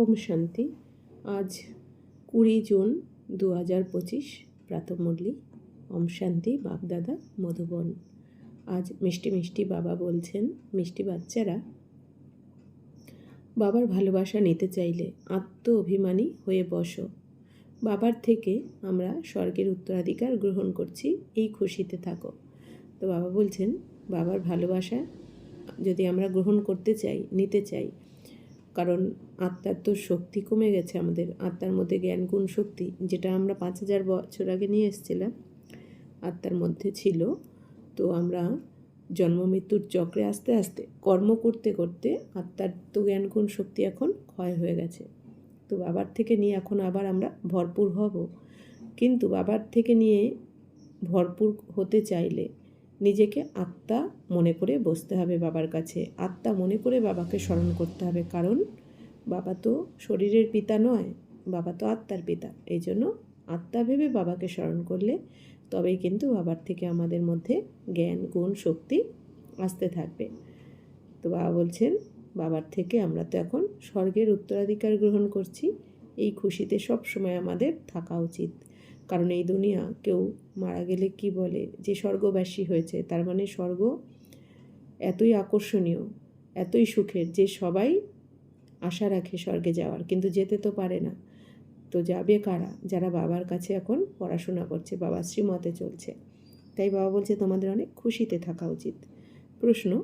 ওম শান্তি। আজ কুড়ি জুন দু হাজার পঁচিশ প্রাতমুরলি ওম শান্তি বাপদাদা মধুবন। আজ মিষ্টি মিষ্টি বাবা বলছেন, মিষ্টি বাচ্চারা, বাবার ভালোবাসা নিতে চাইলে আত্ম অভিমানী হয়ে বসো। বাবার থেকে আমরা স্বর্গের উত্তরাধিকার গ্রহণ করছি, এই খুশিতে থাকো। তো বাবা বলছেন, বাবার ভালোবাসা যদি আমরা গ্রহণ করতে চাই, নিতে চাই কারণ আত্মার তো শক্তি কমে গেছে আমাদের। আত্মার মধ্যে জ্ঞান গুণ শক্তি, যেটা আমরা পাঁচ হাজার বছর আগে নিয়ে এসেছিলাম, আত্মার মধ্যে ছিল। তো আমরা জন্ম, মৃত্যুর চক্রে আস্তে আস্তে কর্ম করতে করতে আত্মার তো জ্ঞান গুণ শক্তি এখন ক্ষয় হয়ে গেছে। তো বাবার থেকে নিয়ে এখন আবার আমরা ভরপুর হব। কিন্তু বাবার থেকে নিয়ে ভরপুর হতে চাইলে নিজেকে আত্মা মনে করে বসতে হবে বাবার কাছে। আত্মা মনে করে বাবাকে স্মরণ করতে হবে। কারণ বাবা তো শরীরের পিতা নয়, বাবা তো আত্মার পিতা। এই জন্য আত্মা ভেবে বাবাকে স্মরণ করলে তবেই কিন্তু বাবার থেকে আমাদের মধ্যে জ্ঞান, গুণ, শক্তি আসতে থাকবে। তো বাবা বলছেন, বাবার থেকে আমরা তো এখন স্বর্গের উত্তরাধিকার গ্রহণ করছি। এই খুশিতে সব সময় আমাদের থাকা উচিত। কারণ এই দুনিয়া কেউ মারা গেলে কি বলে? যে স্বর্গবাসী হয়েছে, তার মানে স্বর্গ এতই আকর্ষণীয়, এতই সুখের যে সবাই আশা রাখে স্বর্গে যাওয়ার। কিন্তু যেতে তো পারে না। তো যাবে কারা? যারা বাবার কাছে এখন পড়াশোনা করছে, বাবা শ্রীমতে চলছে। তাই বাবা বলছে, তোমাদের অনেক খুশিতে থাকা উচিত। প্রশ্ন,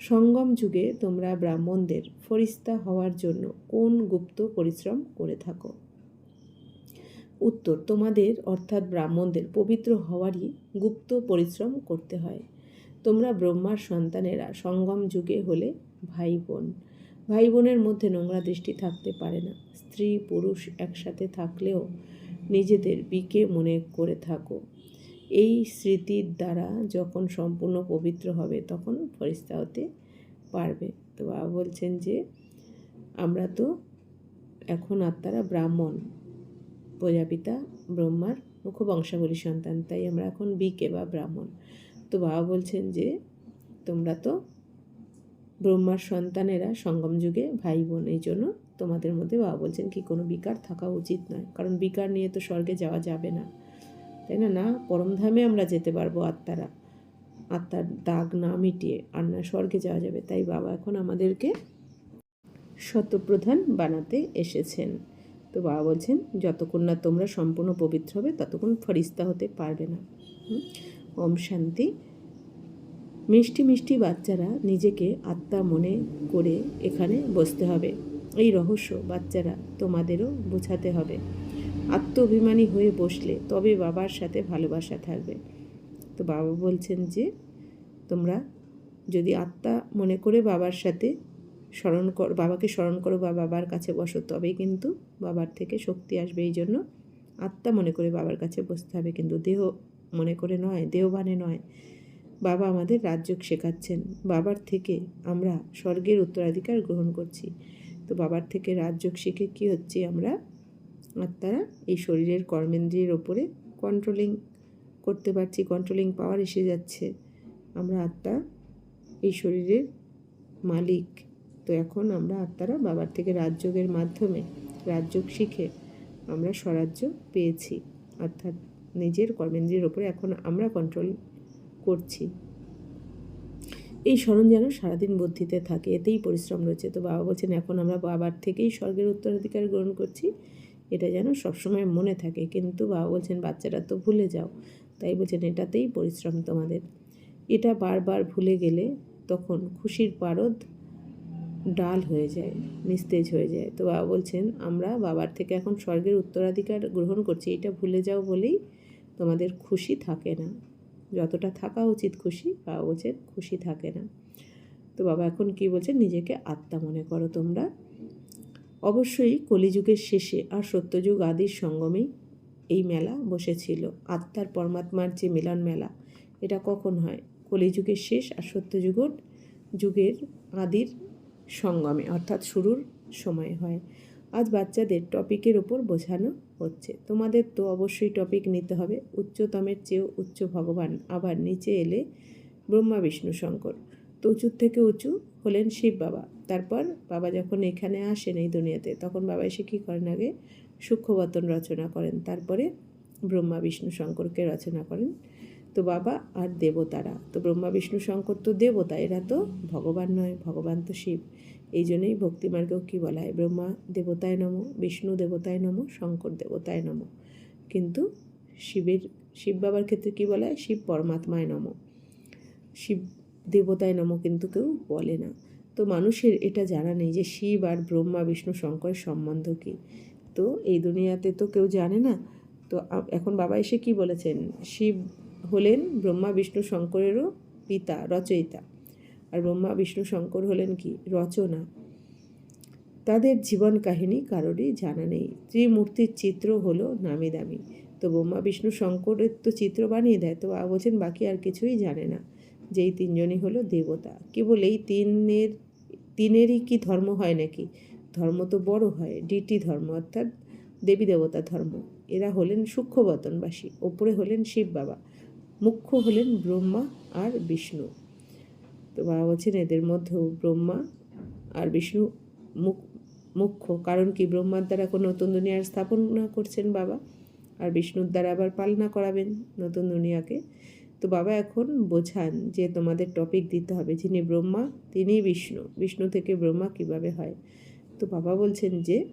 সঙ্গম যুগে তোমরা ব্রাহ্মণদের ফরিস্তা হওয়ার জন্য কোন গুপ্ত পরিশ্রম করে থাকো? উত্তর তোমাদের, অর্থাৎ ব্রাহ্মণদের পবিত্র হওয়ারই গুপ্ত পরিশ্রম করতে হয়। তোমরা ব্রহ্মার সন্তানেরা সঙ্গম যুগে হলে ভাই বোন ভাই বোনের মধ্যে নোংরা দৃষ্টি থাকতে পারে না। স্ত্রী, পুরুষ একসাথে থাকলেও নিজেদের বিকে মনে করে থাকো। এই স্মৃতির দ্বারা যখন সম্পূর্ণ পবিত্র হবে, তখন ফরিস্তা হতে পারবে। তো বাবা বলছেন যে, আমরা তো এখন আত্মারা ব্রাহ্মণ। প্রজাপিতা, ব্রহ্মার মুখবংশাবলী সন্তান। তাই আমরা এখন বিকে বা ব্রাহ্মণ। তো বাবা বলছেন যে, তোমরা তো ব্রহ্মার সন্তানেরা সঙ্গম যুগে ভাই বোন এই জন্য তোমাদের মধ্যে বাবা বলছেন কি, কোনো বিকার থাকা উচিত নয়। কারণ বিকার নিয়ে তো স্বর্গে যাওয়া যাবে না। তাই না? না পরমধামে আমরা যেতে পারব আত্মারা। আত্মার দাগ না মিটিয়ে আর না স্বর্গে যাওয়া যাবে। তাই বাবা এখন আমাদেরকে শতপ্রধান বানাতে এসেছেন। তো বাবা বলছেন, যতক্ষণ না তোমরা সম্পূর্ণ পবিত্র হবে, ততক্ষণ ফরিস্তা হতে পারবে না। ওম শান্তি। মিষ্টি মিষ্টি বাচ্চারা নিজেকে আত্মা মনে করে এখানে বসতে হবে। এই রহস্য বাচ্চারা তোমাদেরও বোঝাতে হবে। আত্ম অভিমানী হয়ে বসলে তবে বাবার সাথে ভালোবাসা থাকবে। তো বাবা বলছেন যে, তোমরা যদি আত্মা মনে করে বাবার সাথে স্মরণ কর, বাবাকে স্মরণ করো, বা বাবার কাছে বসো। তবেই কিন্তু বাবার থেকে শক্তি আসবে। এই জন্য আত্মা মনে করে বাবার কাছে বসতে হবে। কিন্তু দেহ মনে করে নয়, দেহবানে নয়। বাবা আমাদের রাজ্য শেখাচ্ছেন। বাবার থেকে আমরা স্বর্গের উত্তরাধিকার গ্রহণ করছি। তো বাবার থেকে রাজযোগ শিখে কী হচ্ছে? আমরা আত্মারা এই শরীরের কর্মেন্দ্রিয়ের ওপরে কন্ট্রোলিং করতে পারছি। কন্ট্রোলিং পাওয়ার এসে যাচ্ছে। আমরা আত্মা এই শরীরের মালিক। তো এখন আমরা আত্মারা বাবার থেকে রাজযোগের মাধ্যমে রাজযোগ শিখে আমরা স্বরাজ্য পেয়েছি। অর্থাৎ নিজের কর্মেন্দ্রিয়ের ওপরে এখন আমরা কন্ট্রোল করছি। এই স্মরণ যেন সারাদিন বুদ্ধিতে থাকে, এতেই পরিশ্রম রয়েছে। তো বাবা বলছেন, এখন আমরা বাবার থেকেই স্বর্গের উত্তরাধিকার গ্রহণ করছি, এটা যেন সবসময় মনে থাকে। কিন্তু বাবা বলছেন, বাচ্চারা তো ভুলে যাও। তাই বলছেন, এটাতেই পরিশ্রম তোমাদের। এটা বারবার ভুলে গেলে তখন খুশির পারদ ডাল হয়ে যায়, নিস্তেজ হয়ে যায়। তো বাবা বলছেন, আমরা বাবার থেকে এখন স্বর্গের উত্তরাধিকার গ্রহণ করছি, এটা ভুলে যাও বলেই তোমাদের খুশি থাকে না। যতটা থাকা উচিত খুশি, বাবা বলছেন, খুশি থাকে না। তো বাবা এখন কি বলছেন নিজেকে আত্মা মনে করো তোমরা। অবশ্যই কলিযুগের শেষে আর সত্যযুগ আদির সঙ্গমেই এই মেলা বসেছিল। আত্মার পরমাত্মার যে মিলন মেলা, এটা কখন হয়? কলিযুগের শেষ আর সত্যযুগর, যুগের আদির সঙ্গমে, অর্থাৎ শুরুর সময় হয়। আজ বাচ্চাদের টপিকের ওপর বোঝানো হচ্ছে। তোমাদের তো অবশ্যই টপিক নিতে হবে। উচ্চতমের চেয়েও উচ্চ ভগবান। আবার নিচে এলে ব্রহ্মা, বিষ্ণু, শঙ্কর। তো উঁচুর থেকে উঁচু হলেন শিব বাবা। তারপর বাবা যখন এখানে আসেন এই দুনিয়াতে, তখন বাবা এসে কী করেন আগে? সূক্ষ্মবতন রচনা করেন। তারপরে ব্রহ্মা, বিষ্ণু, শঙ্করকে রচনা করেন। তো বাবা আর দেবতারা। তো ব্রহ্মা, বিষ্ণু, শঙ্কর তো দেবতা, এরা তো ভগবান নয়, ভগবান তো শিব। এই জন্যই ভক্তিমার্গেও কী বলা হয়? ব্রহ্মা দেবতায় নম, বিষ্ণু দেবতায় নম, শঙ্কর দেবতায় নম। কিন্তু শিবের, শিব বাবার ক্ষেত্রে কী বলা হয়? শিব পরমাত্মায় নম। শিব দেবতায় নম কিন্তু কেউ বলে না। তো মানুষের এটা জানা নেই যে শিব আর ব্রহ্মা, বিষ্ণু, শঙ্করের সম্বন্ধ কী। তো এই দুনিয়াতে তো কেউ জানে না। তো এখন বাবা এসে কি বলেছেন? শিব হলেন ব্রহ্মা, বিষ্ণু, শঙ্করেরও পিতা, রচয়িতা। আর ব্রহ্মা, বিষ্ণু, শঙ্কর হলেন কি? রচনা। তাদের জীবন কাহিনী কারোরই জানা নেই। ত্রিমূর্তির চিত্র হলো নামি দামি। তো ব্রহ্মা, বিষ্ণু, শঙ্করের তো চিত্র বানিয়ে দেয়, তো বাবা বলছেন, বাকি আর কিছুই জানে না। যেই তিনজনই হলো দেবতা। কেবল এই তিনের, তিনেরই কি ধর্ম হয় নাকি? ধর্ম তো বড় হয়, ডিটি ধর্ম, অর্থাৎ দেবী দেবতা ধর্ম। এরা হলেন সূক্ষ্মবতনবাসী, ওপরে হলেন শিব বাবা। মুখ্য হলেন ব্রহ্মা আর বিষ্ণু। তো বাবা বলছেন এদের মধ্যেও ব্রহ্মা আর বিষ্ণু মুখ, মুখ্য। কারণ কি? ব্রহ্মার দ্বারা কোনো নতুন দুনিয়ার স্থাপনা করছেন বাবা আর বিষ্ণুর দ্বারা আবার পালনা করাবেন নতুন দুনিয়াকে। তো বাবা এখন বোঝান যে তোমাদের টপিক দিতে হবে। যিনি ব্রহ্মা, তিনিই বিষ্ণু। বিষ্ণু থেকে ব্রহ্মা কীভাবে হয়? তো বাবা বলছেন যে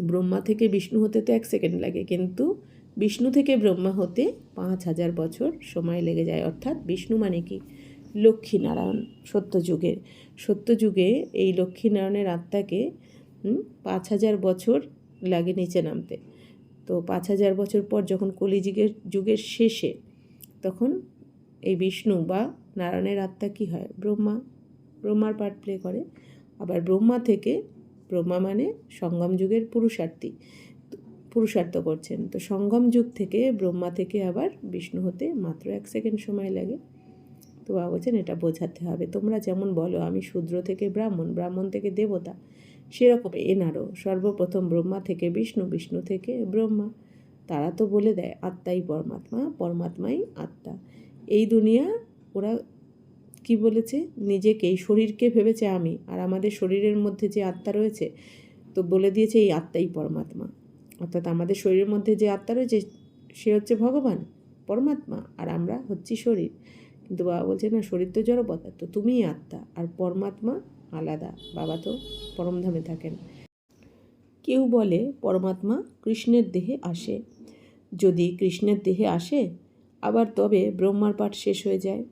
ব্রহ্মা থেকে বিষ্ণু হতে তো এক সেকেন্ড লাগে। কিন্তু বিষ্ণু থেকে ব্রহ্মা হতে পাঁচ হাজার বছর সময় লেগে যায়। অর্থাৎ বিষ্ণু মানে কি? লক্ষ্মীনারায়ণ, সত্যযুগের। সত্যযুগে এই লক্ষ্মীনারায়ণের আত্মাকে পাঁচ হাজার বছর লাগে নিচে নামতে। তো পাঁচ হাজার বছর পর যখন কলিযুগের, যুগের শেষে তখন এই বিষ্ণু বা নারায়ণের আত্মা কী হয়? ব্রহ্মা। ব্রহ্মার পার্ট প্লে করে। আবার ব্রহ্মা থেকে ব্রহ্মা মানে সঙ্গম যুগের পুরুষার্থী। পুরুষার্থ করছেন। তো সঙ্গম যুগ থেকে ব্রহ্মা থেকে আবার বিষ্ণু হতে মাত্র এক সেকেন্ড সময় লাগে। তো বাবা বলছেন, এটা বোঝাতে হবে। তোমরা যেমন বলো, আমি শূদ্র থেকে ব্রাহ্মণ ব্রাহ্মণ থেকে দেবতা। সেরকম এনারও সর্বপ্রথম ব্রহ্মা থেকে বিষ্ণু বিষ্ণু থেকে ব্রহ্মা। তারা তো বলে দেয়, আত্মাই পরমাত্মা, পরমাত্মাই আত্মা। এই দুনিয়া ওরা কি বলেছে? নিজেকে এই শরীরকে ভেবেছে আমি। আর আমাদের শরীরের মধ্যে যে আত্মা রয়েছে, তো বলে দিয়েছে এই আত্মাই পরমাত্মা। অর্থাৎ আমাদের শরীরের মধ্যে যে আত্মা রয়েছে, সে হচ্ছে ভগবান, পরমাত্মা, আর আমরা হচ্ছি শরীর। কিন্তু বাবা বলছে, না, শরীর তো জড় পদার্থ তুমিই আত্মা, আর পরমাত্মা আলাদা। বাবা তো পরমধামে থাকেন। কেউ বলে, পরমাত্মা কৃষ্ণের দেহে আসে। যদি কৃষ্ণের দেহে আসে, আবার তবে ব্রহ্মার পাঠ শেষ হয়ে যায়।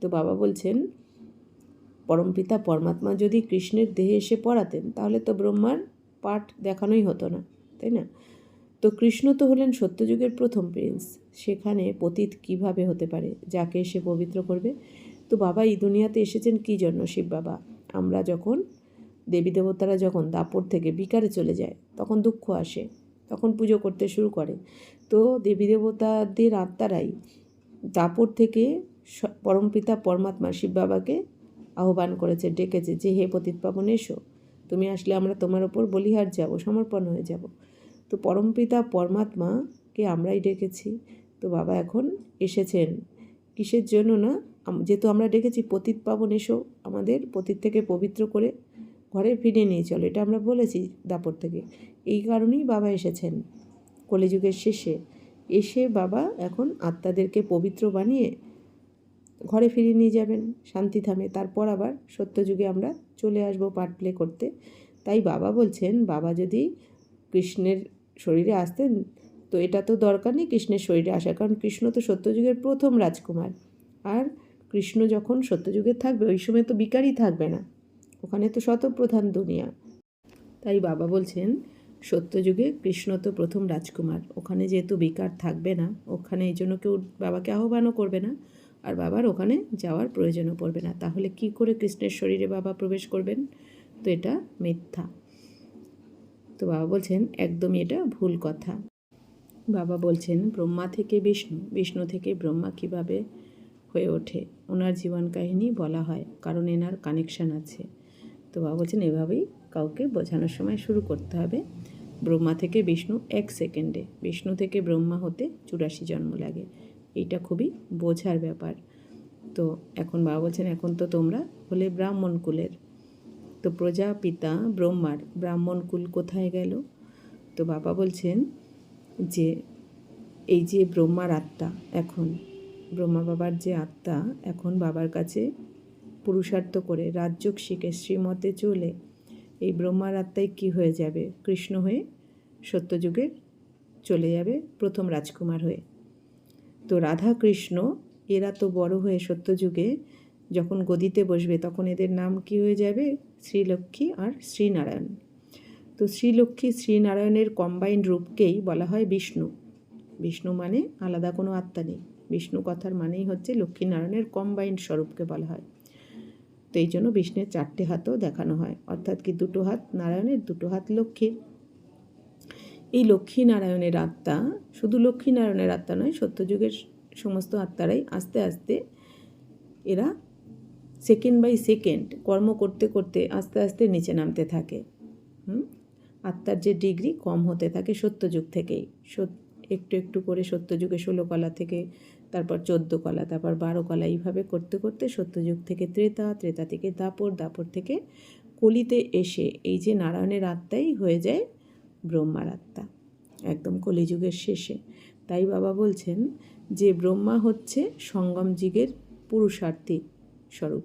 তো বাবা বলছেন পরমপিতা পরমাত্মা যদি কৃষ্ণের দেহে এসে পড়াতেন, তাহলে তো ব্রহ্মার পাঠ দেখানোই হতো না। তাই না? তো কৃষ্ণ তো হলেন সত্যযুগের প্রথম প্রিন্স। সেখানে পতীত কীভাবে হতে পারে? যাকে এসে পবিত্র করবে? তো বাবা, এই দুনিয়াতে এসেছেন কী জন্য শিব বাবা? আমরা যখন, দেবী দেবতারা যখন দাপর থেকে বিকারে চলে যায়, তখন দুঃখ আসে, তখন পুজো করতে শুরু করে। তো দেবী দেবতাদের আত্মারাই দাপর থেকে স- পরমপিতা পরমাত্মা শিব বাবাকে আহ্বান করেছে, ডেকেছে যে, হে পতিত পাবন, এসো। তুমি আসলে আমরা তোমার ওপর বলিহার যাব, সমর্পণ হয়ে যাব। তো পরমপিতা পরমাত্মাকে আমরাই ডেকেছি। তো বাবা এখন এসেছেন। কিসের জন্য না? যেহেতু আমরা ডেকেছি, পতিত পাবন এসো আমাদের, পতিত থেকে পবিত্র করে ঘরে ফিরে নিয়ে চলো। এটা আমরা বলেছি দাপর থেকে। এই কারণেই বাবা এসেছেন কলিযুগের শেষে। এসে বাবা এখন আত্মাদেরকে পবিত্র বানিয়ে ঘরে ফিরিয়ে নিয়ে যাবেন শান্তি থামে তারপর আবার সত্যযুগে আমরা চলে আসব পার্ট প্লে করতে। তাই বাবা বলছেন, বাবা যদি কৃষ্ণের শরীরে আসতেন, তো এটা তো দরকার নেই কৃষ্ণের শরীরে আসা কারণ কৃষ্ণ তো সত্যযুগের প্রথম রাজকুমার। আর কৃষ্ণ যখন সত্যযুগে থাকবে, ওই সময় তো বিকারই থাকবে না। ওখানে তো শতপ্রধান দুনিয়া। তাই বাবা বলছেন, সত্যযুগে কৃষ্ণ তো প্রথম রাজকুমার, ওখানে যেহেতু বিকার থাকবে না, ওখানে এই জন্য কেউ বাবাকে আহ্বানও করবে না, আর বাবার ওখানে যাওয়ার প্রয়োজনও পড়বে না। তাহলে কি করে কৃষ্ণের শরীরে বাবা প্রবেশ করবেন? তো এটা মিথ্যা। তো বাবা বলছেন, একদমই এটা ভুল কথা। বাবা বলছেন, ব্রহ্মা থেকে বিষ্ণু বিষ্ণু থেকে ব্রহ্মা কীভাবে হয়ে ওঠে? ওনার জীবন কাহিনী বলা হয়, কারণ এনার কানেকশান আছে। তো বাবা বলছেন, এভাবেই কাউকে বোঝানোর সময় শুরু করতে হবে। ব্রহ্মা থেকে বিষ্ণু এক সেকেন্ডে, বিষ্ণু থেকে ব্রহ্মা হতে চুরাশি জন্ম লাগে। এইটা খুবই বোঝার ব্যাপার। তো এখন বাবা বলছেন, এখন তো তোমরা হলে ব্রাহ্মণ কুলের তো প্রজাপিতা ব্রহ্মার, ব্রাহ্মণ কুল কোথায় গেল? তো বাবা বলছেন যে, এই যে ব্রহ্মার আত্মা এখন, ব্রহ্মা বাবার যে আত্মা এখন বাবার কাছে পুরুষার্থ করে রাজ্যক শিখে শ্রীমতে চলে, এই ব্রহ্মার আত্মায় কী হয়ে যাবে? কৃষ্ণ হয়ে সত্যযুগে চলে যাবে প্রথম রাজকুমার হয়ে। তো রাধা কৃষ্ণ এরা তো বড় হয়ে সত্যযুগে যখন গদিতে বসবে তখন এদের নাম কি হয়ে যাবে? শ্রীলক্ষ্মী আর শ্রীনারায়ণ। তো শ্রীলক্ষ্মী, শ্রীনারায়ণের কম্বাইন্ড রূপকেই বলা হয় বিষ্ণু। বিষ্ণু মানে আলাদা কোনো আত্মা নেই। বিষ্ণু কথার মানেই হচ্ছে লক্ষ্মীনারায়ণের কম্বাইন্ড স্বরূপকে বলা হয়। তো এই জন্য বিষ্ণুর চারটে হাতও দেখানো হয়। অর্থাৎ কি দুটো হাত নারায়ণের, দুটো হাত লক্ষ্মীর। এই লক্ষ্মীনারায়ণের আত্মা শুধু লক্ষ্মীনারায়ণের আত্মা নয়, সত্যযুগের সমস্ত আত্মারাই আস্তে আস্তে এরা সেকেন্ড বাই সেকেন্ড কর্ম করতে করতে আস্তে আস্তে নিচে নামতে থাকে। আত্মার যে ডিগ্রি কম হতে থাকে সত্যযুগ থেকেই। একটু একটু করে সত্যযুগে ষোলো কলা থেকে, তারপর চোদ্দ কলা, তারপর বারো কলা, এইভাবে করতে করতে সত্যযুগ থেকে ত্রেতা ত্রেতা থেকে দাপর দাপর থেকে কলিতে এসে এই যে নারায়ণের আত্মাই হয়ে যায় ব্রহ্মার আত্মা, একদম কলিযুগের শেষে। তাই বাবা বলছেন যে ব্রহ্মা হচ্ছে সঙ্গম যুগের পুরুষার্থী স্বরূপ।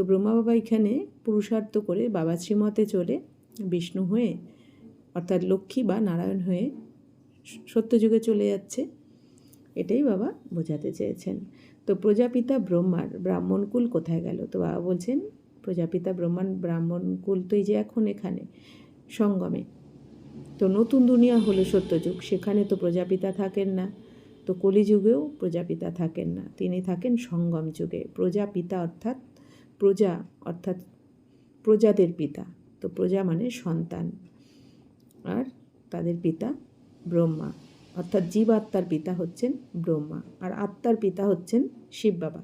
তো ব্রহ্মা বাবা এখানে পুরুষার্থ করে বাবা শ্রীমতে চলে বিষ্ণু হয়ে, অর্থাৎ লক্ষ্মী বা নারায়ণ হয়ে সত্যযুগে চলে যাচ্ছে। এটাই বাবা বোঝাতে চেয়েছেন। তো প্রজাপিতা ব্রহ্মার ব্রাহ্মণকুল কোথায় গেল? তো বাবা বলছেন, প্রজাপিতা ব্রহ্মাণ ব্রাহ্মণকুল তো এই যে এখন এখানে, সঙ্গমে। তো নতুন দুনিয়া হলো সত্যযুগ, সেখানে তো প্রজাপিতা থাকেন না। তো কলিযুগেও প্রজাপিতা থাকেন না। তিনি থাকেন সঙ্গম যুগে। প্রজাপিতা অর্থাৎ প্রজা, অর্থাৎ প্রজাদের পিতা। তো প্রজা মানে সন্তান। আর তাদের পিতা ব্রহ্মা। অর্থাৎ জীব আত্মার পিতা হচ্ছেন ব্রহ্মা। আর আত্মার পিতা হচ্ছেন শিব বাবা।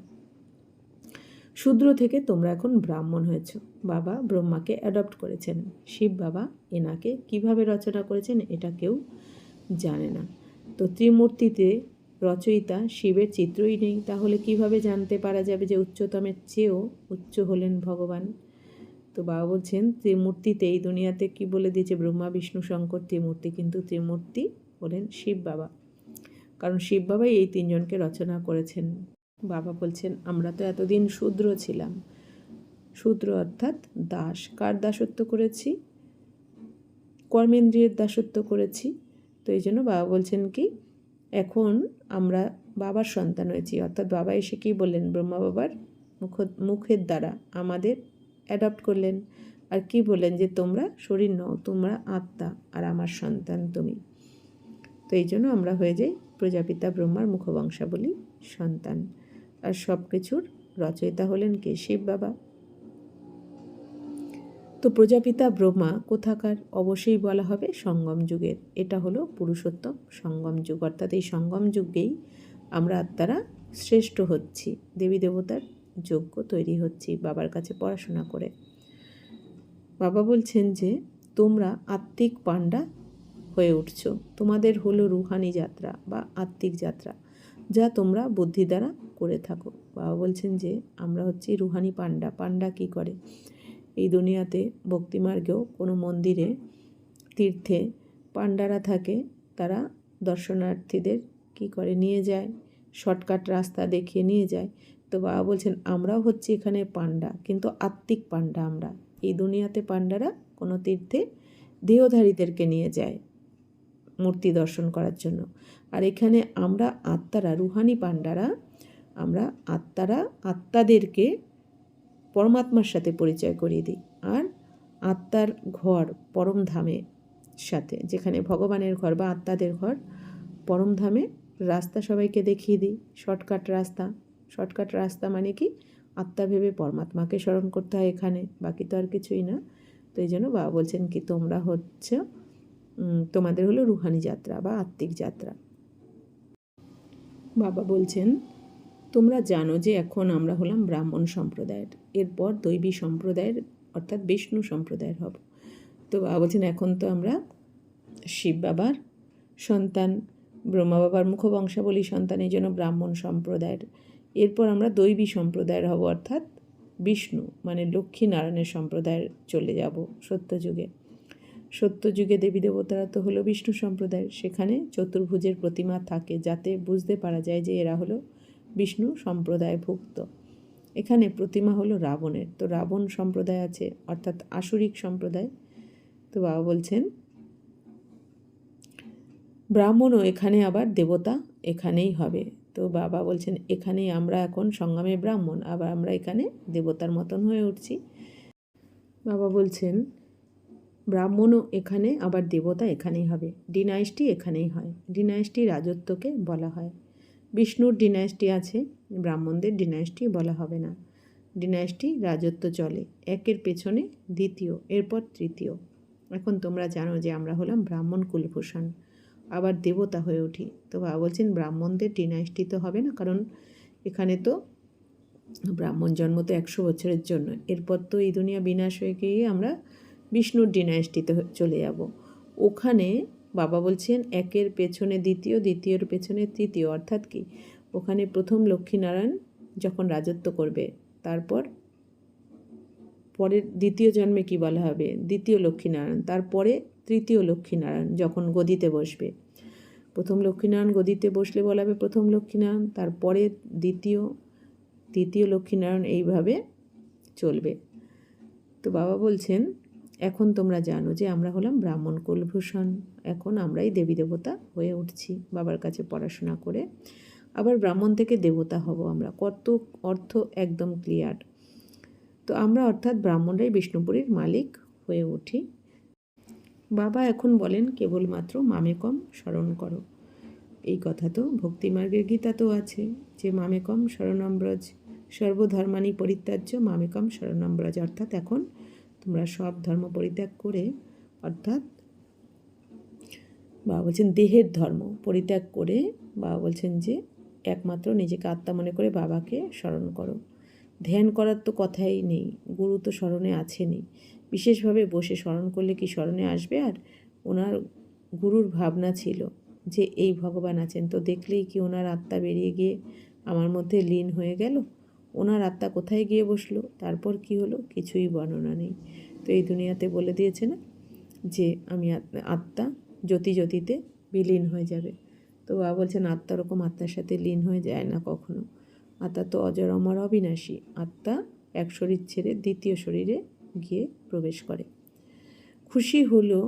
শূদ্র থেকে তোমরা এখন ব্রাহ্মণ হয়েছ। বাবা ব্রহ্মাকে অ্যাডপ্ট করেছেন। শিব বাবা এনাকে কীভাবে রচনা করেছেন এটা কেউ জানে না। তো ত্রিমূর্তিতে রচয়িতা, শিবের চিত্রই নেই। তাহলে কীভাবে জানতে পারা যাবে যে উচ্চতমের চেয়েও উচ্চ হলেন ভগবান? তো বাবা বলছেন, ত্রিমূর্তিতে এই দুনিয়াতে কি বলে দিয়েছে ব্রহ্মা, বিষ্ণু, শঙ্কর, ত্রিমূর্তি? কিন্তু ত্রিমূর্তি হলেন শিব বাবা। কারণ শিব বাবাই এই তিনজনকে রচনা করেছেন। বাবা বলছেন, আমরা তো এতদিন শূদ্র ছিলাম। শূদ্র অর্থাৎ দাস। কার দাসত্ব করেছি? কর্মেন্দ্রিয়ের দাসত্ব করেছি। তো এই জন্য বাবা বলছেন কি এখন আমরা বাবার সন্তান হয়েছি, অর্থাৎ বাবা এসে কী বললেন? ব্রহ্মা বাবার মুখ, মুখের দ্বারা আমাদের অ্যাডপ্ট করলেন। আর কি বললেন যে, তোমরা শরীর নও, তোমরা আত্মা আর আমার সন্তান তুমি। তো এই জন্য আমরা হয়ে যাই প্রজাপিতা ব্রহ্মার মুখবংশাবলী সন্তান। আর সব কিছুর রচয়িতা হলেন কে? শিব বাবা। তো প্রজাপিতা ব্রহ্মা কোথাকার? অবশ্যই বলা হবে সঙ্গম যুগের। এটা হলো পুরুষোত্তম সঙ্গম যুগ। অর্থাৎ এই সঙ্গম যুগেই আমরা আত্মারা শ্রেষ্ঠ হচ্ছি। দেবী দেবতার যোগ্য তৈরি হচ্ছি বাবার কাছে পড়াশোনা করে। বাবা বলছেন যে, তোমরা আত্মিক পাণ্ডা হয়ে উঠছো। তোমাদের হলো রুহানি যাত্রা বা আত্মিক যাত্রা, যা তোমরা বুদ্ধি দ্বারা করে থাকো। বাবা বলছেন যে, আমরা হচ্ছি রুহানি পাণ্ডা। পাণ্ডা কি করে? এই দুনিয়াতে ভক্তিমার্গেও কোনো মন্দিরে তীর্থে পাণ্ডারা থাকে, তারা দর্শনার্থীদের কি করে নিয়ে যায়, শর্টকাট রাস্তা দেখিয়ে নিয়ে যায়। তো বাবা বলছেন, আমরাও হচ্ছি এখানে পাণ্ডা, কিন্তু আত্মিক পাণ্ডা আমরা। এই দুনিয়াতে পাণ্ডারা কোনো তীর্থে দেহধারীদেরকে নিয়ে যায় মূর্তি দর্শন করার জন্য। আর এখানে আমরা আত্মারা, রুহানি পাণ্ডারা, আমরা আত্মারা, আত্মাদেরকে পরমাত্মার সাথে পরিচয় করিয়ে দিই। আর আত্মার ঘর পরমধামে সাথে, যেখানে ভগবানের ঘর বা আত্মাদের ঘর পরমধামে রাস্তা সবাইকে দেখিয়ে দিই। শর্টকাট রাস্তা। শর্টকাট রাস্তা মানে কি? আত্মা ভেবে পরমাত্মাকে স্মরণ করতে হয় এখানে, বাকি তো আর কিছুই না। তো এই জন্য বাবা বলছেন কি, তোমরা হচ্ছে তোমাদের হলো রুহানি যাত্রা বা আত্মিক যাত্রা। বাবা বলছেন তোমরা জানো যে এখন আমরা হলাম ব্রাহ্মণ সম্প্রদায়ের। এরপর দৈবী সম্প্রদায়ের, অর্থাৎ বিষ্ণু সম্প্রদায়ের হব। তো বাবা বলছেন, এখন তো আমরা শিব বাবার সন্তান, ব্রহ্মা বাবার মুখবংশাবলী সন্তান, এই জন্য ব্রাহ্মণ সম্প্রদায়ের। এরপর আমরা দৈবী সম্প্রদায়ের হব, অর্থাৎ বিষ্ণু মানে লক্ষ্মীনারায়ণের সম্প্রদায়ের চলে যাব সত্যযুগে। সত্যযুগে দেবী দেবতারা তো হলো বিষ্ণু সম্প্রদায়ের। সেখানে চতুর্ভুজের প্রতিমা থাকে, যাতে বুঝতে পারা যায় যে এরা হলো বিষ্ণু সম্প্রদায়ভুক্ত। এখানে প্রতিমা হলো রাবণের। তো রাবণ সম্প্রদায় আছে, অর্থাৎ আসরিক সম্প্রদায়। তো বাবা বলছেন, ব্রাহ্মণও এখানে আবার দেবতা এখানেই হবে। তো বাবা বলছেন, এখানেই আমরা এখন সংগ্রামে ব্রাহ্মণ, আবার আমরা এখানে দেবতার মতন হয়ে উঠছি। বাবা বলছেন, ব্রাহ্মণও এখানে, আবার দেবতা এখানেই হবে। ডিনাইসটি এখানেই হয়। ডিনাইসটি রাজত্বকে বলা হয়। বিষ্ণুর ডিনাইস্টি আছে, ব্রাহ্মণদের ডিনাইস্টি বলা হবে না। ডিনাইস্টি রাজত্ব চলে, একের পেছনে দ্বিতীয়, এরপর তৃতীয়। এখন তোমরা জানো যে আমরা হলাম ব্রাহ্মণ কুলভূষণ, আবার দেবতা হয়ে উঠি। তো বাবা বলছেন ব্রাহ্মণদের ডিনাইস্টি তো হবে না, কারণ এখানে তো ব্রাহ্মণ জন্ম তো একশো বছরের জন্য। এরপর তো এই দুনিয়া বিনাশ হয়ে গিয়ে আমরা বিষ্ণুর ডিনাইস্টিতে চলে যাব। ওখানে বাবা বলছেন, একের পেছনে দ্বিতীয়, দ্বিতীয়র পেছনে তৃতীয়। অর্থাৎ কি? ওখানে প্রথম লক্ষ্মীনারায়ণ যখন রাজত্ব করবে, তারপর পরের দ্বিতীয় জন্মে কি বলা হবে? দ্বিতীয় লক্ষ্মীনারায়ণ। তারপরে তৃতীয় লক্ষ্মীনারায়ণ যখন গদিতে বসবে। প্রথম লক্ষ্মীনারায়ণ গদিতে বসলে বলা হবে প্রথম লক্ষ্মীনারায়ণ, তারপরে দ্বিতীয়, তৃতীয় লক্ষ্মীনারায়ণ এইভাবে চলবে। তো বাবা বলছেন, এখন তোমরা জানো যে আমরা হলাম ব্রাহ্মণ কুলভূষণ। এখন আমরাই দেবী দেবতা হয়ে উঠছি বাবার কাছে পড়াশোনা করে। আবার ব্রাহ্মণ থেকে দেবতা হব আমরা। কত অর্থ একদম ক্লিয়ার তো আমরা অর্থাৎ ব্রাহ্মণরাই বিষ্ণুপুরীর মালিক হয়ে উঠি। বাবা এখন বলেন, কেবলমাত্র মামেকম স্মরণ করো। এই কথা তো ভক্তিমার্গের গীতা তো আছে যে মামেকম শরণাম্রজ সর্বধর্মানি পরিত্যাজ্য মামেকম শরণাম্রজ অর্থাৎ এখন তোমরা সব ধর্ম পরিত্যাগ করে, অর্থাৎ বাবা বলছেন দেহের ধর্ম পরিত্যাগ করে বাবা বলছেন যে একমাত্র নিজেকে আত্মা মনে করে বাবাকে স্মরণ করো। ধ্যান করার তো কথাই নেই, গুরু তো স্মরণে আছেনই। বিশেষভাবে বসে স্মরণ করলে কি স্মরণে আসবে? আর ওনার গুরুর ভাবনা ছিল যে এই ভগবান আছেন, তো দেখলেই কি ওনার আত্মা বেরিয়ে গিয়ে আমার মধ্যে লীন হয়ে গেল? ওনার আত্মা কোথায় গিয়ে বসল? তারপর কি হলো? কিছুই বর্ণনা নেই। তো এই দুনিয়াতে বলে দিয়েছে না যে আমি আত্মা জ্যোতি জ্যোতিতে বিলীন হয়ে যাবে। তো বাবা বলছেন, আত্মা ওরকম আত্মার সাথে লীন হয়ে যায় না কখনো। আত্মা তো অজর অমর অবিনাশী। আত্মা এক শরীর ছেড়ে দ্বিতীয় শরীরে গিয়ে প্রবেশ করে। খুশি হলো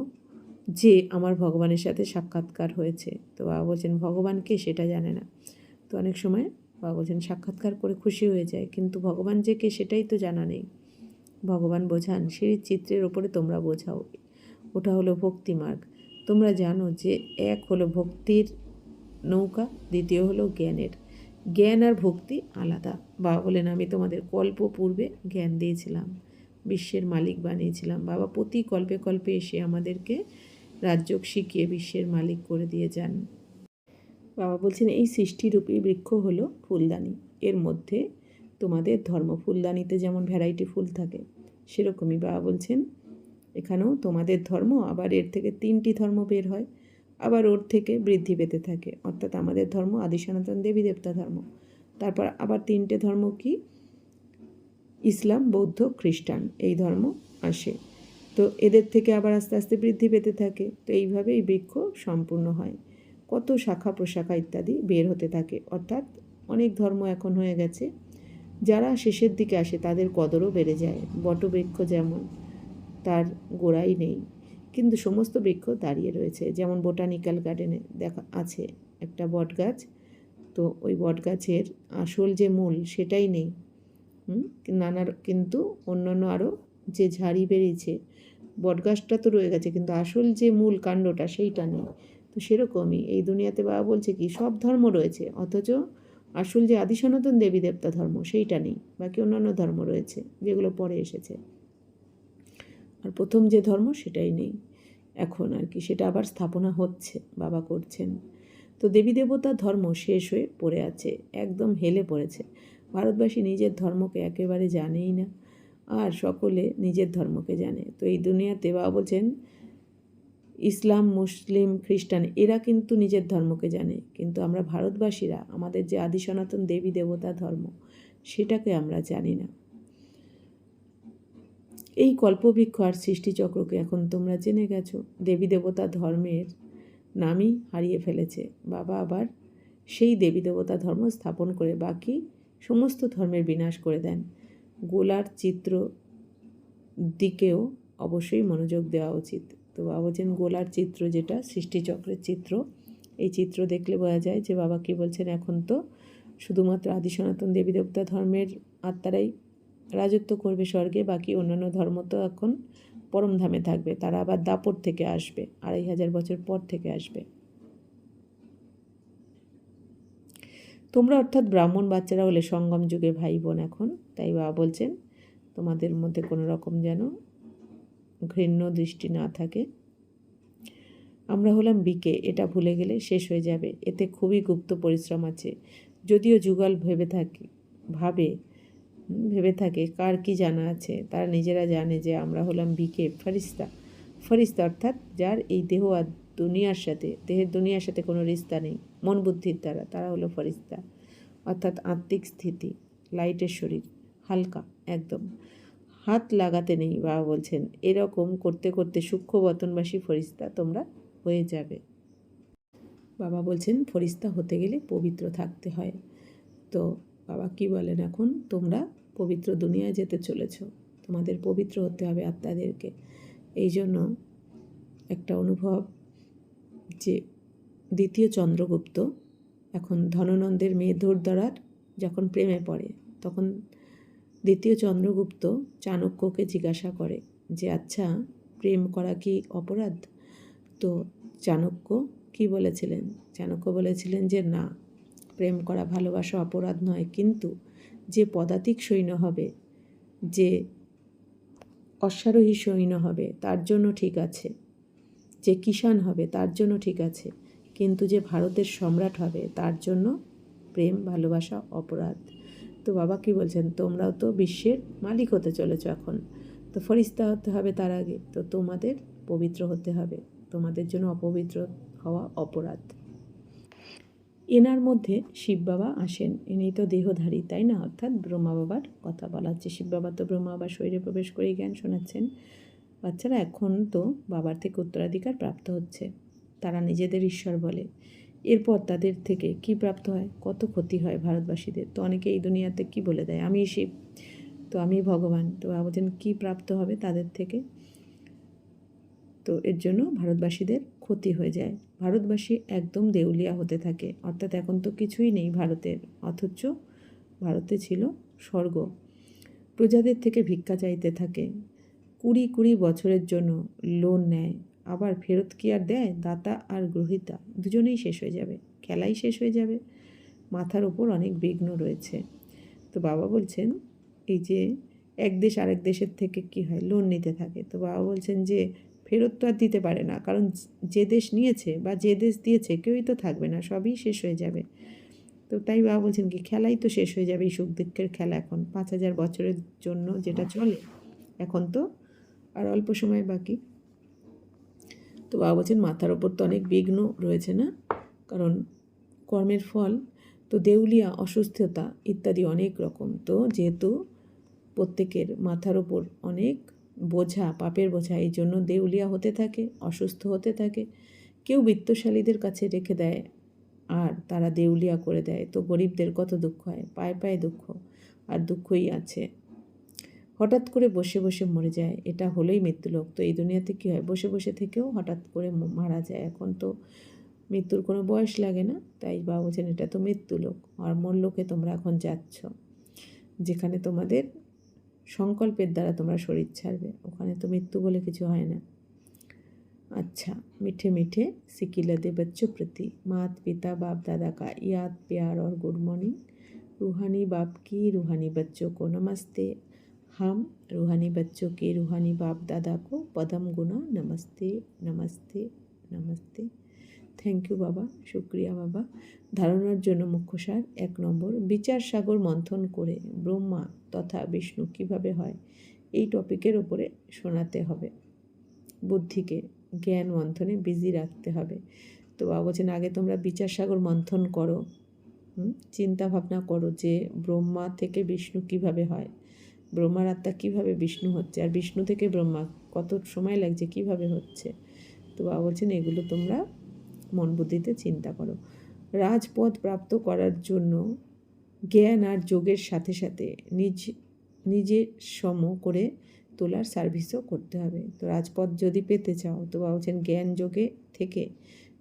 যে আমার ভগবানের সাথে সাক্ষাৎকার হয়েছে। তো বাবা বলছেন ভগবানকে সেটা জানে না। তো অনেক সময় বাবা বলছেন, সাক্ষাৎকার করে খুশি হয়ে যায়, কিন্তু ভগবান যে কে সেটাই তো জানা নেই। ভগবান বোঝান সেই চিত্রের ওপরে তোমরা বোঝাও। ওটা হলো ভক্তিমার্গ। তোমরা জানো যে এক হলো ভক্তির নৌকা, দ্বিতীয় হলো জ্ঞানের। জ্ঞান আর ভক্তি আলাদা। বাবা বলেন, আমি তোমাদের কল্প পূর্বে জ্ঞান দিয়েছিলাম, বিশ্বের মালিক বানিয়েছিলাম। বাবা প্রতি কল্পে কল্পে এসে আমাদেরকে রাজ্য শিখিয়ে বিশ্বের মালিক করে দিয়ে যান। বাবা বলছেন, এই সৃষ্টিরূপী বৃক্ষ হলো ফুলদানি। এর মধ্যে তোমাদের ধর্ম ফুলদানিতে যেমন ভ্যারাইটি ফুল থাকে, সেরকমই। বাবা বলছেন এখানেও তোমাদের ধর্ম, আবার এর থেকে তিনটি ধর্ম বের হয়, আবার ওর থেকে বৃদ্ধি পেতে থাকে। অর্থাৎ আমাদের ধর্ম আদি সনাতন দেবী দেবতা ধর্ম। তারপর আবার তিনটে ধর্ম কি? ইসলাম, বৌদ্ধ, খ্রিস্টান, এই ধর্ম আসে। তো এদের থেকে আবার আস্তে আস্তে বৃদ্ধি পেতে থাকে। তো এইভাবে এই বৃক্ষ সম্পূর্ণ হয়। কত শাখা প্রশাখা ইত্যাদি বের হতে থাকে। অর্থাৎ অনেক ধর্ম এখন হয়ে গেছে। যারা শেষের দিকে আসে তাদের কদরও বেড়ে যায়। বটবৃক্ষ যেমন তার গোড়াই নেই। কিন্তু সমস্ত বৃক্ষ দাঁড়িয়ে রয়েছে। যেমন বোটানিক্যাল গার্ডেনে দেখা আছে একটা বট গাছ তো ওই বট গাছের আসল যে মূল সেটাই নেই। নানা কিন্তু অন্যান্য আরও যে ঝাড়ি বেরিয়েছে, বটগাছটা তো রয়ে গেছে, কিন্তু আসল যে মূল কাণ্ডটা সেইটা নেই। তো সেরকমই এই দুনিয়াতে বাবা বলছে কি, সব ধর্ম রয়েছে, অথচ আসল যে আদি সনাতন দেবী দেবতা ধর্ম সেইটা নেই। বাকি অন্যান্য ধর্ম রয়েছে, যেগুলো পরে এসেছে। আর প্রথম যে ধর্ম সেটাই নেই। এখন আর কি, সেটা আবার স্থাপনা হচ্ছে, বাবা করছেন। তো দেবী দেবতা ধর্ম শেষ হয়ে পড়ে আছে, একদম হেলে পড়েছে। ভারতবাসী নিজের ধর্মকে একেবারে জানেই না, আর সকলে নিজের ধর্মকে জানে। তো এই দুনিয়াতে বাবা বলছেন, ইসলাম, মুসলিম, খ্রিস্টান, এরা কিন্তু নিজের ধর্মকে জানে। কিন্তু আমরা ভারতবাসীরা, আমাদের যে আদি সনাতন দেবী দেবতা ধর্ম, সেটাকে আমরা জানি না। এই কল্পবৃক্ষ আর সৃষ্টিচক্রকে এখন তোমরা জেনে গেছো। দেবী দেবতা ধর্মের নামই হারিয়ে ফেলেছে। বাবা আবার সেই দেবী দেবতা ধর্ম স্থাপন করে বাকি সমস্ত ধর্মের বিনাশ করে দেন। গোলার চিত্র দিকেও অবশ্যই মনোযোগ দেওয়া উচিত। তো বাবা বলছেন গোলার চিত্র যেটা, সৃষ্টিচক্রের চিত্র, এই চিত্র দেখলে বোঝা যায় যে বাবা কী বলছেন এখন তো? শুধুমাত্র আদি সনাতন দেবী দেবতা ধর্মের আত্মারাই রাজত্ব করবে স্বর্গে, বাকি অন্যান্য ধর্ম তো এখন পরমধামে থাকবে। তারা আবার দাপট থেকে আসবে, আড়াই হাজার বছর পর থেকে আসবে। তোমরা অর্থাৎ ব্রাহ্মণ বাচ্চারা হলে সঙ্গম যুগে ভাই বোন এখন, তাই বাবা বলছেন, তোমাদের মধ্যে কোনো রকম যেন ঘৃণ্য দৃষ্টি না থাকে। আমরা হলাম বিকে, এটা ভুলে গেলে শেষ হয়ে যাবে। এতে খুবই গুপ্ত পরিশ্রম আছে। যদিও যুগল ভেবে থাকে, ভাবে ভেবে থাকে, কার কি জানা আছে? তারা নিজেরা জানে যে আমরা হলাম বিকে ফরিস্তা। ফরিস্তা অর্থাৎ যার এই দেহ আর দুনিয়ার সাথে, দেহের দুনিয়ার সাথে কোনো রিস্তা নেই, মন বুদ্ধির দ্বারা। তারা হলো ফরিস্তা। অর্থাৎ আত্মিক স্থিতি, লাইটের শরীর, হালকা, একদম। হাত লাগাতে নেই, বাবা বলছেন। এরকম করতে করতে সূক্ষ্ম বতনবাসী ফরিস্তা তোমরা হয়ে যাবে। বাবা বলছেন, ফরিস্তা হতে গেলে পবিত্র থাকতে হয়। তো বাবা কি বলেন এখন? তোমরা পবিত্র দুনিয়ায় যেতে চলেছ। তোমাদের পবিত্র হতে হবে আত্মাদেরকে। এই জন্য একটা অনুভব যে দ্বিতীয় চন্দ্রগুপ্ত এখন ধননন্দের মেয়ে ধূরধরার যখন প্রেমে পড়ে, তখন দ্বিতীয় চন্দ্রগুপ্ত চাণক্যকে জিজ্ঞাসা করে যে আচ্ছা প্রেম করা কি অপরাধ? তো চাণক্য কি বলেছিলেন? চাণক্য বলেছিলেন যে, না প্রেম করা ভালোবাসা অপরাধ নয়, কিন্তু যে পদাতিক সৈন্য হবে, যে অশ্বারোহী সৈন্য হবে, তার জন্য ঠিক আছে। যে কিষাণ হবে, তার জন্য ঠিক আছে। কিন্তু যে ভারতের সম্রাট হবে, তার জন্য প্রেম, ভালোবাসা অপরাধ। তো বাবা কি বলছেন? তোমরাও তো বিশ্বের মালিক হতে চলেছ এখন। তো ফরিস্তা হতে হবে তার আগে। তো তোমাদের পবিত্র হতে হবে। তোমাদের জন্য অপবিত্র হওয়া অপরাধ। এনার মধ্যে শিব বাবা আসেন। ইনি তো দেহধারী, তাই না? অর্থাৎ ব্রহ্মা বাবার কথা বলা হচ্ছে। শিব বাবা তো ব্রহ্মা বাবার শরীরে প্রবেশ করেই জ্ঞান শোনাচ্ছেন। বাচ্চারা এখন তো বাবার থেকে উত্তরাধিকার প্রাপ্ত হচ্ছে। তারা নিজেদের ঈশ্বর বলে। এরপর তাদের থেকে কি প্রাপ্ত হয়? কত ক্ষতি হয় ভারতবাসীদের? তো অনেকে এই দুনিয়াতে কি বলে দেয়? আমি শিব, তো আমি ভগবান। তো বলছেন, কী প্রাপ্ত হবে তাদের থেকে? তো এর জন্য ভারতবাসীদের ক্ষতি হয়ে যায়। ভারতবাসী একদম দেউলিয়া হতে থাকে। অর্থাৎ এখন তো কিছুই নেই ভারতের। অথচ ভারতে ছিল স্বর্গ। প্রজাদের থেকে ভিক্ষা চাইতে থাকে। কুড়ি কুড়ি বছরের জন্য লোন নেয়। আবার ফেরত কি আর দেয়? দাতা আর গ্রহিতা দুজনেই শেষ হয়ে যাবে। খেলাই শেষ হয়ে যাবে। মাথার ওপর অনেক বিঘ্ন রয়েছে। তো বাবা বলছেন, এই যে এক দেশ আরেক দেশের থেকে কি হয়? লোন নিতে থাকে। তো বাবা বলছেন যে ফেরত তো আর দিতে পারে না। কারণ যে দেশ নিয়েছে বা যে দেশ দিয়েছে কেউই তো থাকবে না, সবই শেষ হয়ে যাবে। তো তাই বাবা বলছেন কি, খেলাই তো শেষ হয়ে যাবে এই সুখ দুঃখের খেলা এখন। পাঁচ হাজার বছরের জন্য যেটা চলে, এখন তো আর অল্প সময় বাকি। তো বাবা বলছেন, মাথার ওপর তো অনেক বিঘ্ন রয়েছে না? কারণ কর্মের ফল তো দেউলিয়া, অসুস্থতা ইত্যাদি অনেক রকম। তো যেহেতু প্রত্যেকের মাথার ওপর অনেক বোঝা, পাপের বোঝা, এই জন্য দেউলিয়া হতে থাকে, অসুস্থ হতে থাকে। কেউ বিত্তশালীদের কাছে রেখে দেয়, আর তারা দেউলিয়া করে দেয়। তো গরিবদের কত দুঃখ হয়? পায়ে পায়ে দুঃখ, আর দুঃখই আছে। হঠাৎ করে বসে বসে মরে যায়। এটা হলোই মৃত্যুলোক। তো এই দুনিয়াতে কী হয়? বসে বসে থেকেও হঠাৎ করে মারা যায়। এখন তো মৃত্যুর কোনো বয়স লাগে না। তাই বাবা বলছেন, এটা তো মৃত্যুলোক। আর মল্লোকে তোমরা এখন যাচ্ছ। যেখানে তোমাদের সংকল্পের দ্বারা তোমরা শরীর ছাড়বে ওখানে তো মৃত্যু বলে কিছু হয় না अच्छा मीठे मीठे सिकिलदे बच्चों प्रति मात पिता बाप दादा का याद प्यार और गुड मॉर्निंग रूहानी बाप की रूहानी बच्चों को नमस्ते हम रूहानी बच्चों के रूहानी बाप दादा को पदम गुना नमस्ते नमस्ते नमस्ते থ্যাংক ইউ বাবা শুক্রিয়া বাবা ধারণার জন্য মুখ্যসার এক নম্বর বিচার সাগর মন্থন করে ব্রহ্মা তথা বিষ্ণু কীভাবে হয়, এই টপিকের ওপরে শোনাতে হবে। বুদ্ধিকে জ্ঞান মন্থনে বিজি রাখতে হবে। তো বাবা বলছেন, আগে তোমরা বিচার সাগর মন্থন করো। চিন্তা ভাবনা করো যে ব্রহ্মা থেকে বিষ্ণু কীভাবে হয়, ব্রহ্মার আত্মা কীভাবে বিষ্ণু হচ্ছে, আর বিষ্ণু থেকে ব্রহ্মা কত সময় লাগছে, কীভাবে হচ্ছে? তো বাবা বলছেন, এগুলো তোমরা মন বুদ্ধিতে চিন্তা করো। রাজপদ প্রাপ্ত করার জন্য জ্ঞান আর যোগের সাথে সাথে নিজ নিজে সম করে তোলার সার্ভিসও করতে হবে। তো রাজপথ যদি পেতে চাও, তো বলছেন জ্ঞান যোগে থেকে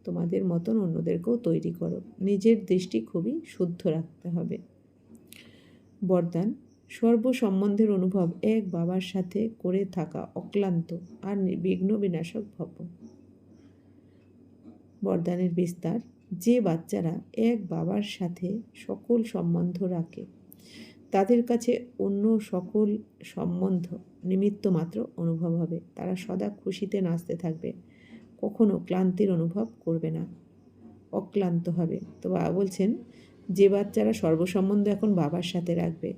তোমাদের মতন অন্যদেরকেও তৈরি করো। নিজের দৃষ্টি খুবই শুদ্ধ রাখতে হবে। বরদান, সর্বসম্বন্ধের অনুভব এক বাবার সাথে করে থাকা অক্লান্ত আর বিঘ্ন বিনাশক ভব। বরদানের বিস্তার যে বাচ্চারা এক বাবার সাথে সকল সম্বন্ধ রাখে, তাদের কাছে অন্য সকল সম্বন্ধ নিমিত্ত মাত্র অনুভব হবে। তারা সদা খুশিতে নাচতে থাকবে, কখনো ক্লান্তির অনুভব করবে না, অক্লান্ত হবে। তো বাবা বলছেন, যে বাচ্চারা সর্বসম্বন্ধ এখন বাবার সাথে রাখবে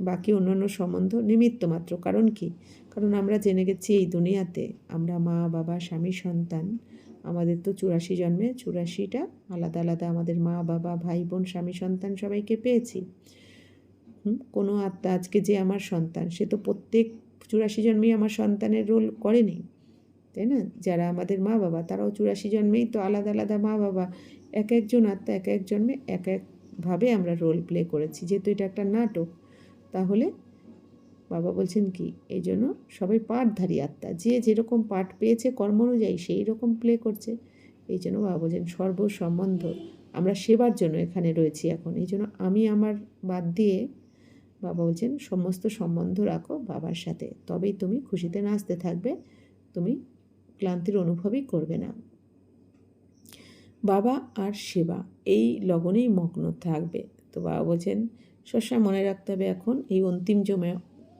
বাকি অন্যান্য সম্বন্ধ নিমিত্ত মাত্র। কারণ কি? কারণ আমরা জেনে গেছি এই দুনিয়াতে আমরা মা, বাবা, স্বামী, সন্তান আমাদের তো চুরাশি জন্মে, চুরাশিটা আলাদা আলাদা আমাদের মা, বাবা, ভাই, বোন, স্বামী, সন্তান সবাইকে পেয়েছি হুম? কোনো আত্মা আজকে যে আমার সন্তান, সে তো প্রত্যেক চুরাশি জন্মেই আমার সন্তানের রোল করেনি, তাই না যারা আমাদের মা, বাবা, তারাও চুরাশি জন্মেই তো আলাদা আলাদা মা, বাবা, এক একজন আত্মা এক এক জন্মে এক একভাবে আমরা রোল প্লে করেছি যেহেতু এটা একটা নাটক, তাহলে বাবা বলছেন কি, এই জন্য সবাই পাঠধারী আত্মা। যে যেরকম পাঠ পেয়েছে কর্ম অনুযায়ী সেই রকম প্লে করছে। এই জন্য বাবা বলছেন সর্বসম্বন্ধ। আমরা সেবার জন্য এখানে রয়েছি এখন। এই জন্য আমি আমার বাদ দিয়ে বাবা বলছেন সমস্ত সম্বন্ধ রাখো বাবার সাথে। তবেই তুমি খুশিতে নাচতে থাকবে, তুমি ক্লান্তির অনুভবই করবে না। বাবা আর সেবা, এই লগনেই মগ্ন থাকবে। তো বাবা বলছেন সবসময় মনে রাখতে হবে এখন, এই অন্তিম জমে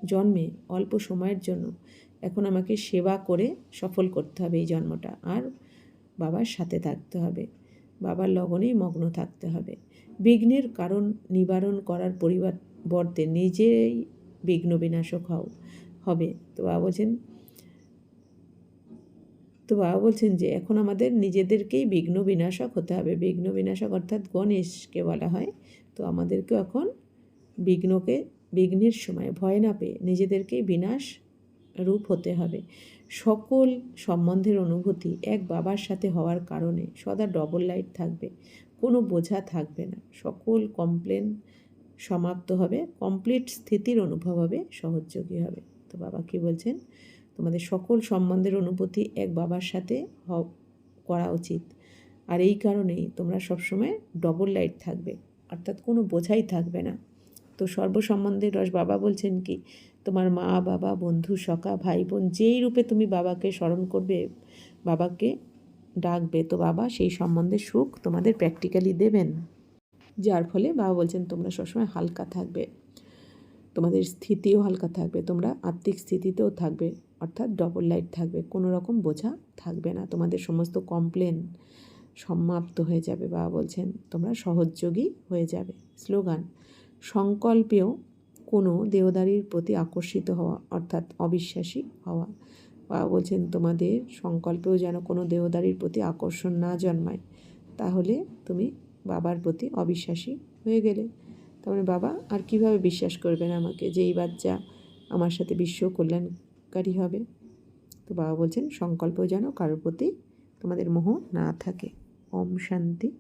জন্মে অল্প সময়ের জন্য এখন আমাকে সেবা করে সফল করতে হবে এই জন্মটা। আর বাবার সাথে থাকতে হবে। বাবার লগনেই মগ্ন থাকতে হবে। বিঘ্নের কারণ নিবারণ করার পরিবর্তে নিজেই বিঘ্ন বিনাশক হও, হবে। তো বাবা বলছেন, তো বাবা বলছেন যে এখন আমাদের নিজেদেরকেই বিঘ্ন বিনাশক হতে হবে। বিঘ্ন বিনাশক অর্থাৎ গণেশকে বলা হয়। তো আমাদেরকেও এখন বিঘ্নকে বিঘ্নের সময় ভয় না পেয়ে নিজেদেরকেই বিনাশ রূপ হতে হবে। সকল সম্বন্ধের অনুভূতি এক বাবার সাথে হওয়ার কারণে সদা ডবল লাইট থাকবে, কোনো বোঝা থাকবে না। সকল কমপ্লেন সমাপ্ত হবে কমপ্লিট স্থিতির অনুভব হবে, সহযোগী হবে। তো বাবা কি বলছেন? তোমাদের সকল সম্বন্ধের অনুভূতি এক বাবার সাথে করা উচিত। আর এই কারণেই তোমরা সবসময় ডবল লাইট থাকবে। অর্থাৎ কোনো বোঝাই থাকবে না। তো সর্বসম্বন্ধের রস বাবা বলছেন কি, তোমার মা, বাবা, বন্ধু, সখা ভাই বোন যেই রূপে তুমি বাবাকে স্মরণ করবে, বাবাকে ডাকবে, তো বাবা সেই সম্বন্ধে সুখ তোমাদের প্র্যাকটিক্যালি দেবেন। যার ফলে বাবা বলছেন, তোমরা সবসময় হালকা থাকবে, তোমাদের স্থিতিও হালকা থাকবে, তোমরা আত্মিক স্থিতিতেও থাকবে, অর্থাৎ ডবল লাইট থাকবে, কোনো রকম বোঝা থাকবে না, তোমাদের সমস্ত কমপ্লেন সমাপ্ত হয়ে যাবে। বাবা বলছেন, তোমরা সহযোগী হয়ে যাবে। স্লোগান। সংকল্পেও কোনো দেহদারির প্রতি আকর্ষিত হওয়া, অর্থাৎ অবিশ্বাসী হওয়া। বা বলছেন, তোমাদের সংকল্পেও যেন কোনো দেহদারির প্রতি আকর্ষণ না জন্মায়, তাহলে তুমি বাবার প্রতি অবিশ্বাসী হয়ে গেলে। তারপরে বাবা আর কীভাবে বিশ্বাস করবেন আমাকে যে এই বাচ্চা আমার সাথে বিশ্ব কল্যাণকারী হবে? তো বাবা বলছেন সংকল্প যেন কারোর প্রতি তোমাদের মোহ না থাকে। ওম শান্তি।